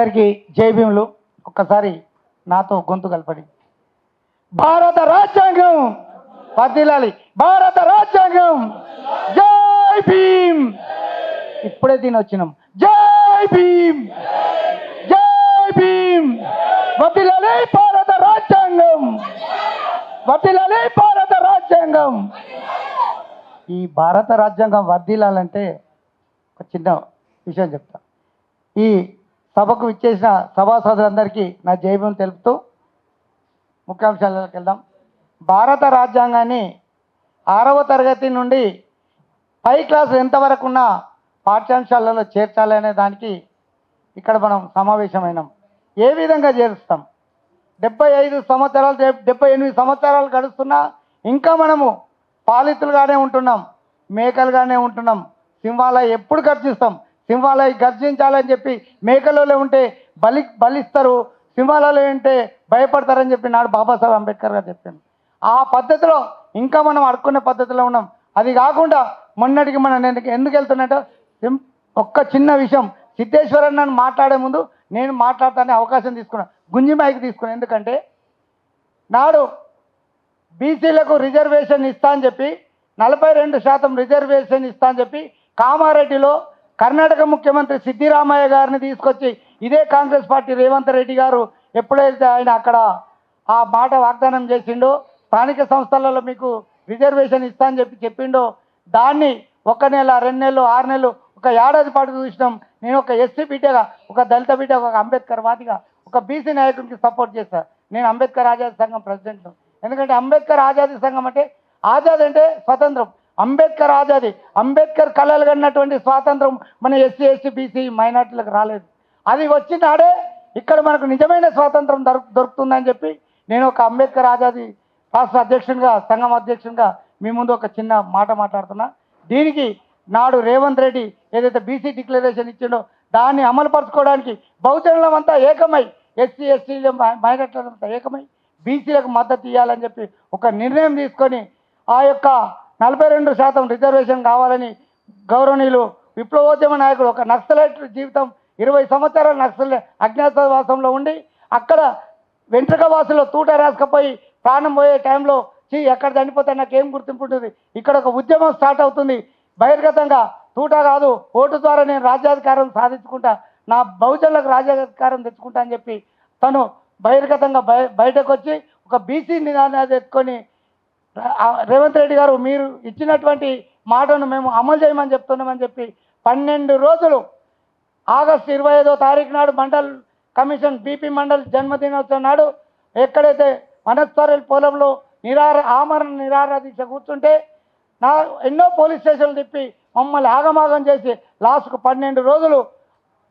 అందరికీ జై భీములు. ఒక్కసారి నాతో గొంతు కలపడి. భారత రాజ్యాంగం వర్ధిల్లాలి భారత రాజ్యాంగం జై భీమ్. ఇప్పుడే దీని వచ్చినాం. జై భీమ్. జై భీమ్. వర్ధిల్లాలి భారత రాజ్యాంగం. వర్ధిల్లాలి భారత రాజ్యాంగం. ఈ భారత రాజ్యాంగం వర్దిలాలంటే ఒక చిన్న విషయం చెప్తా. ఈ సభకు ఇచ్చేసిన సభాసదులందరికీ నా జైభం తెలుపుతూ ముఖ్యాంశాలకు వెళ్దాం భారత రాజ్యాంగాన్ని ఆరవ తరగతి నుండి పై క్లాస్ ఎంతవరకు ఉన్న పాఠ్యాంశాలలో చేర్చాలనే దానికి ఇక్కడ మనం సమావేశమైనాం. ఏ విధంగా చేరుస్తాం? డెబ్బై ఐదు సంవత్సరాలు డెబ్బై ఎనిమిది సంవత్సరాలు గడుస్తున్నా ఇంకా మనము పాలితులుగానే ఉంటున్నాం మేకలుగానే ఉంటున్నాం సింహాల ఎప్పుడు గర్జిస్తాం సింహాలయ గర్జించాలని చెప్పి మేకలలో ఉంటే బలి బలిస్తారు. సింహాలలో ఉంటే భయపడతారని చెప్పి నాడు బాబాసాహెబ్ అంబేద్కర్ గారు చెప్పాను ఆ పద్ధతిలో ఇంకా మనం అడుక్కునే పద్ధతిలో ఉన్నాం. అది కాకుండా మొన్నటికి మనం నేను ఎందుకు వెళ్తున్నట్టు? సిం- ఒక్క చిన్న విషయం. సిద్ధేశ్వరన్ నన్ను మాట్లాడే ముందు నేను మాట్లాడతానే అవకాశం తీసుకున్నాను గుంజి మైకి తీసుకున్నాను ఎందుకంటే నాడు బీసీలకు రిజర్వేషన్ ఇస్తా అని చెప్పి నలభై రెండు శాతం రిజర్వేషన్ ఇస్తా అని చెప్పి కామారెడ్డిలో కర్ణాటక ముఖ్యమంత్రి సిద్ధిరామయ్య గారిని తీసుకొచ్చి ఇదే కాంగ్రెస్ పార్టీ రేవంత్ రెడ్డి గారు ఎప్పుడైతే ఆయన అక్కడ ఆ మాట వాగ్దానం చేసిండో స్థానిక సంస్థలలో మీకు రిజర్వేషన్ ఇస్తా అని చెప్పి చెప్పిండో దాన్ని ఒక నెల రెండు నెలలు ఆరు నెలలు ఒక ఏడాది పాటు చూసినాం. నేను ఒక ఎస్సీ బిడ్డగా ఒక దళిత బిడ్డ ఒక అంబేద్కర్ వాదిగా ఒక బీసీ నాయకుడికి సపోర్ట్ చేస్తాను నేను అంబేద్కర్ ఆజాదీ సంఘం ప్రెసిడెంట్ ఎందుకంటే అంబేద్కర్ ఆజాదీ సంఘం అంటే ఆజాద్ అంటే స్వతంత్రం. అంబేద్కర్ ఆజాది. అంబేద్కర్ కళలు కన్నటువంటి స్వాతంత్రం మన ఎస్సీ ఎస్సీ బీసీ మైనార్టీలకు రాలేదు. అది వచ్చినాడే ఇక్కడ మనకు నిజమైన స్వాతంత్రం దొరుకుతుందని చెప్పి నేను ఒక అంబేద్కర్ ఆజాది రాష్ట్ర అధ్యక్షునిగా సంఘం అధ్యక్షునిగా మీ ముందు ఒక చిన్న మాట మాట్లాడుతున్నా. దీనికి నాడు రేవంత్ రెడ్డి ఏదైతే బీసీ డిక్లరేషన్ ఇచ్చిండో దాన్ని అమలుపరచుకోవడానికి బహుజనులం ఏకమై ఎస్సీ ఎస్టీలు మైనార్టీలంతా ఏకమై బీసీలకు మద్దతు ఇవ్వాలని చెప్పి ఒక నిర్ణయం తీసుకొని ఆ యొక్క నలభై రెండు శాతం రిజర్వేషన్ కావాలని గౌరవనీయులు విప్లవోద్యమ నాయకుడు ఒక నక్సలైట్ జీవితం ఇరవై సంవత్సరాల నక్సల అజ్ఞాతవాసంలో ఉండి అక్కడ వెంట్రుకవాసులో తూట రాసుకపోయి ప్రాణం పోయే టైంలో చీ ఎక్కడ చనిపోతే నాకేం గుర్తింపు ఉంటుంది? ఇక్కడ ఒక ఉద్యమం స్టార్ట్ అవుతుంది. బహిర్గతంగా తూట కాదు ఓటు ద్వారా నేను రాజ్యాధికారం సాధించుకుంటా నా బహుజనులకు రాజ్యాధికారం తెచ్చుకుంటా అని చెప్పి తను బహిర్గతంగా బయ బయటకు వచ్చి ఒక బీసీ నినాదాన్ని ఎత్తుకొని రేవంత్ రెడ్డి గారు మీరు ఇచ్చినటువంటి మాటను మేము అమలు చేయమని చెప్తున్నామని చెప్పి పన్నెండు రోజులు ఆగస్టు ఇరవై ఐదో తారీఖు నాడు మండల్ కమిషన్ బీపీ మండల్ జన్మదినోత్సవం నాడు ఎక్కడైతే వనస్పరల్ పొలంలో నిరార ఆమరణ నిరాహార దీక్ష కూర్చుంటే నా ఎన్నో పోలీస్ స్టేషన్లు తిప్పి మమ్మల్ని ఆగమాగం చేసి లాస్ట్కు పన్నెండు రోజులు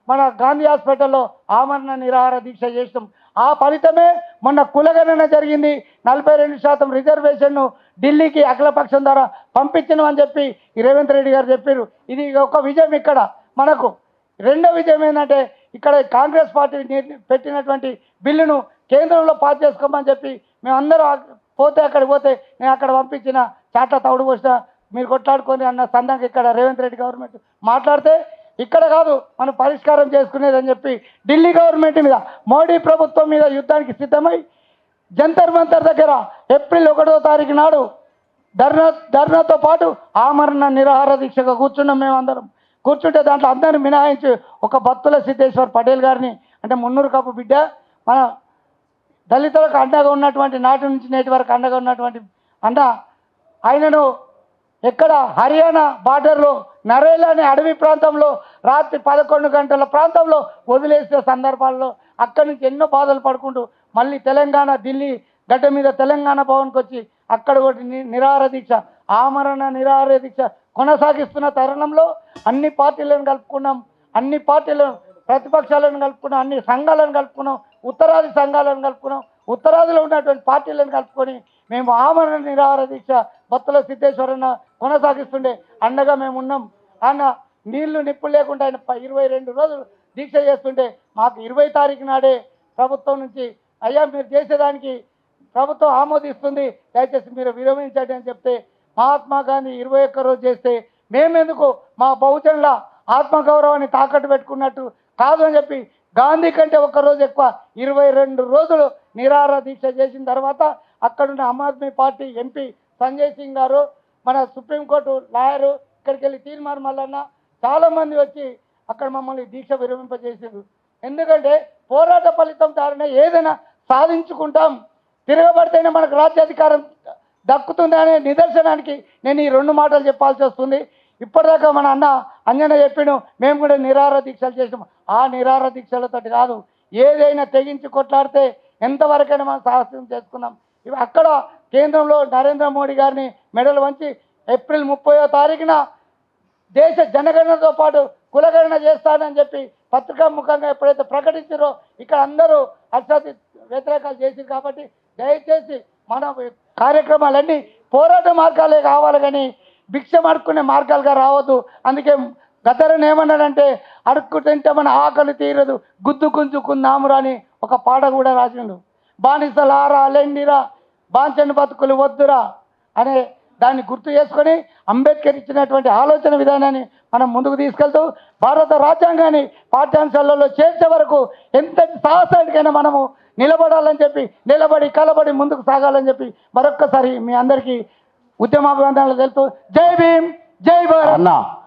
మన గాంధీ హాస్పిటల్లో ఆమరణ నిరాహార దీక్ష చేసినాం. ఆ ఫలితమే మొన్న కులగణన జరిగింది. నలభై రెండు శాతం రిజర్వేషన్ను ఢిల్లీకి అఖిలపక్షం ద్వారా పంపించినామని చెప్పి రేవంత్ రెడ్డి గారు చెప్పారు. ఇది ఒక విజయం ఇక్కడ మనకు. రెండో విజయం ఏంటంటే ఇక్కడ కాంగ్రెస్ పార్టీ పెట్టినటువంటి బిల్లును కేంద్రంలో పాస్ చేసుకోమని చెప్పి మేమందరం పోతే అక్కడికి పోతే నేను అక్కడ పంపించిన చాట్ల తౌడు పోసిన మీరు కొట్లాడుకొని అన్న సందంగా ఇక్కడ రేవంత్ రెడ్డి గవర్నమెంట్ మాట్లాడితే ఇక్కడ కాదు మనం పరిష్కారం చేసుకునేది అని చెప్పి ఢిల్లీ గవర్నమెంట్ మీద మోడీ ప్రభుత్వం మీద యుద్ధానికి సిద్ధమై జంతర్ మంతర్ దగ్గర ఏప్రిల్ ఒకటో తారీఖు నాడు ధర్నా ధర్నాతో పాటు ఆమరణ నిరాహార దీక్షగా కూర్చున్నాం మేమందరం కూర్చుంటే దాంట్లో అందరిని మినహాయించి ఒక భక్తుల సిద్ధేశ్వర్ పటేల్ గారిని అంటే మున్నూరు కప్పు బిడ్డ మన దళితులకు అండగా ఉన్నటువంటి నాటి నుంచి నేటి వరకు అండగా ఉన్నటువంటి అన్న ఆయనను ఎక్కడ హర్యానా బార్డర్లో నరేలా అనే అడవి ప్రాంతంలో రాత్రి పదకొండు గంటల ప్రాంతంలో వదిలేసే సందర్భాల్లో అక్కడి నుంచి ఎన్నో బాధలు పడుకుంటూ మళ్ళీ తెలంగాణ ఢిల్లీ గడ్డ మీద తెలంగాణ భవన్కి వచ్చి అక్కడ ఒకటి ని- నిరాహార దీక్ష ఆమరణ నిరాహార దీక్ష కొనసాగిస్తున్న తరుణంలో అన్ని పార్టీలను కలుపుకున్నాం. అన్ని పార్టీలను ప్రతిపక్షాలను కలుపుకున్నాం. అన్ని సంఘాలను కలుపుకున్నాం. ఉత్తరాది సంఘాలను కలుపుకున్నాం. ఉత్తరాదిలో ఉన్నటువంటి పార్టీలను కలుపుకొని మేము ఆమరణ నిరాహార దీక్ష బొత్తల సిద్ధేశ్వరన్న కొనసాగిస్తుండే. అండగా మేము ఉన్నాం. అన్న నీళ్ళు నిప్పు లేకుండా ఆయన ప- ఇరవై రెండు రోజులు దీక్ష చేస్తుంటే మాకు ఇరవై తారీఖు నాడే ప్రభుత్వం నుంచి అయ్యా మీరు చేసేదానికి ప్రభుత్వం ఆమోదిస్తుంది దయచేసి మీరు విరమించండి అని చెప్తే మహాత్మా గాంధీ ఇరవై ఒక్క రోజు చేస్తే మేమెందుకు మా బహుజనుల ఆత్మగౌరవాన్ని తాకట్టు పెట్టుకున్నట్టు కాదు అని చెప్పి గాంధీ కంటే ఒక రోజు ఎక్కువ ఇరవై రెండు రోజులు నిరాహార దీక్ష చేసిన తర్వాత అక్కడున్న ఆమ్ ఆద్మీ పార్టీ ఎంపీ సంజయ్ సింగ్ గారు మన సుప్రీంకోర్టు లాయరు ఇక్కడికి వెళ్ళి తీర్మానం మల్లన్న చాలామంది వచ్చి అక్కడ మమ్మల్ని దీక్ష విరమింపజేసారు ఎందుకంటే పోరాట ఫలితం దారిన ఏదైనా సాధించుకుంటాం తిరగబడితేనే మనకు రాజ్యాధికారం దక్కుతుంది అనే నిదర్శనానికి నేను ఈ రెండు మాటలు చెప్పాల్సి వస్తుంది. ఇప్పటిదాకా మన అన్న అంజన చెప్పిన మేము కూడా నిరార దీక్షలు చేసాం ఆ నిరార దీక్షలతో కాదు ఏదైనా తెగించి కొట్లాడితే ఎంతవరకైనా మనం సాహసం చేసుకున్నాం. ఇవి అక్కడ కేంద్రంలో నరేంద్ర మోడీ గారిని మెడలు వంచి ఏప్రిల్ ముప్పయో తారీఖున దేశ జనగణనతో పాటు కులగణన చేస్తానని చెప్పి పత్రికా ముఖంగా ఎప్పుడైతే ప్రకటించారో ఇక్కడ అందరూ అసలు వ్యతిరేకాలు చేసింది కాబట్టి దయచేసి మన కార్యక్రమాలన్నీ పోరాట మార్గాలే కావాలి కానీ భిక్షం అడుక్కునే మార్గాలుగా రావద్దు. అందుకే గద్దరని ఏమన్నాడంటే అడుక్కు తింటే మన ఆకలి తీరదు. గుద్దు గుంజుకుందామురా అని ఒక పాట కూడా రాసిండు. బానిసలారా లెండిరా. బాంచని బతుకులు వద్దురా అనే దాన్ని గుర్తు చేసుకొని అంబేద్కర్ ఇచ్చినటువంటి ఆలోచన విధానాన్ని మనం ముందుకు తీసుకెళ్తూ భారత రాజ్యాంగాన్ని పాఠ్యాంశాలలో చేర్చే వరకు ఎంత సాహసానికైనా మనము నిలబడాలని చెప్పి నిలబడి కలబడి ముందుకు సాగాలని చెప్పి మరొక్కసారి మీ అందరికీ ఉద్యమాభివందనలు తెలుపుతూ జై భీమ్ జై భారత్. అన్నా